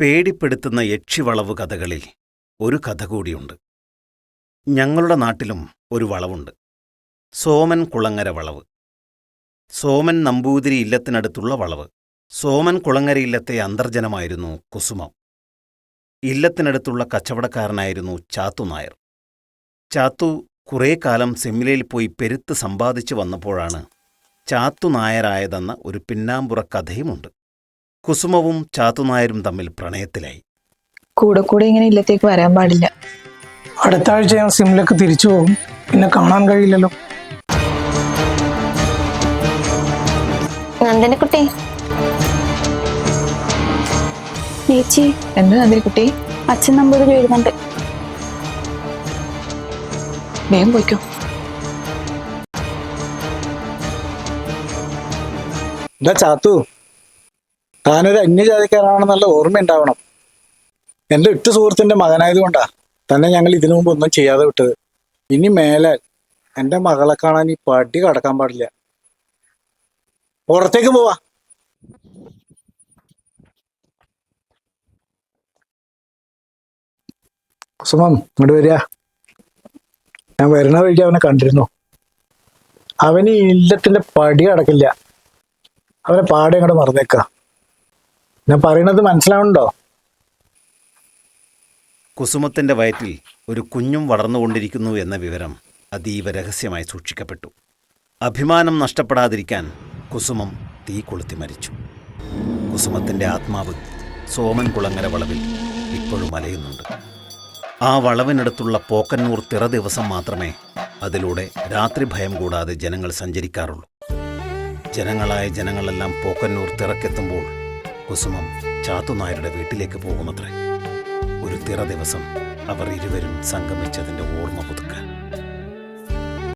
പേടിപ്പെടുത്തുന്ന യക്ഷിവളവ് കഥകളിൽ ഒരു കഥ കൂടിയുണ്ട്. ഞങ്ങളുടെ നാട്ടിലും ഒരു വളവുണ്ട്. സോമൻ കുളങ്ങര വളവ്. സോമൻ നമ്പൂതിരി ഇല്ലത്തിനടുത്തുള്ള വളവ്. സോമൻ കുളങ്ങര ഇല്ലത്തെ അന്തർജനമായിരുന്നു കുസുമം. ഇല്ലത്തിനടുത്തുള്ള കച്ചവടക്കാരനായിരുന്നു ചാത്തു നായർ. ചാത്തു കുറേ കാലം സെമിലയിൽ പോയി പെരുത്ത് സമ്പാദിച്ചു വന്നപ്പോഴാണ് ചാത്തു നായരായതെന്ന ഒരു പിന്നാമ്പുറ കഥയുമുണ്ട്. കുസുമവും ചാത്തുനായരും തമ്മിൽ പ്രണയത്തിലായി. കൂടെ കൂടെ ഇങ്ങനെ ഇല്ലത്തേക്ക് വരാൻ പാടില്ല. അടുത്ത ആഴ്ച ഞാൻ സിമിലേക്ക് തിരിച്ചു പോകും. പിന്നെ കാണാൻ കഴിയില്ലല്ലോ. നന്ദനക്കുട്ടി. ചേച്ചി എന്ത് നന്ദിരിക്കുട്ടി അച്ഛൻ നമ്പൂതിരി വരുന്നുണ്ട്. വേഗം പോയിക്കോ. എന്താ ചാത്തു. താനൊരു അന്യജാതിക്കാരാണെന്നുള്ള ഓർമ്മ ഉണ്ടാവണം എന്റെ ഉറ്റ സുഹൃത്തിന്റെ മകനായതുകൊണ്ടാ തന്നെ ഞങ്ങൾ ഇതിനു മുമ്പ് ഒന്നും ചെയ്യാതെ വിട്ടത്. ഇനി മേലെ എന്റെ മകളെ കാണാൻ ഈ പടി കടക്കാൻ പാടില്ല. പുറത്തേക്ക് പോവാ. കുസുമം ഇങ്ങോട്ട് വരിക. ഞാൻ വരുന്ന വഴിക്ക് അവനെ കണ്ടിരുന്നു. അവന് ഇല്ലത്തിന്റെ പടി അടക്കില്ല അവനെ പാടെ അങ്ങോട്ട് മറന്നേക്ക. ഞാൻ പറയണത് മനസ്സിലാവുന്നുണ്ടോ? കുസുമത്തിന്റെ വയറ്റിൽ ഒരു കുഞ്ഞും വളർന്നുകൊണ്ടിരിക്കുന്നു എന്ന വിവരം അതീവ രഹസ്യമായി സൂക്ഷിക്കപ്പെട്ടു. അഭിമാനം നഷ്ടപ്പെടാതിരിക്കാൻ കുസുമം തീ കൊളുത്തി മരിച്ചു. കുസുമത്തിന്റെ ആത്മാവ് സോമൻ കുളങ്ങര വളവിൽ ഇപ്പോഴും അലയുന്നുണ്ട്. ആ വളവിനടുത്തുള്ള പോക്കന്നൂർ തിറ ദിവസം മാത്രമേ അതിലൂടെ രാത്രി ഭയം കൂടാതെ ജനങ്ങൾ സഞ്ചരിക്കാറുള്ളൂ. ജനങ്ങളായ ജനങ്ങളെല്ലാം പോക്കന്നൂർ തിറക്കെത്തുമ്പോൾ കുസുമം ചാത്തുനായരുടെ വീട്ടിലേക്ക് പോകുമത്രേ ഒരു തിറ ദിവസം അവർ ഇരുവരും സംഗമിച്ചതിന്റെ ഓർമ്മ പുതുക്കി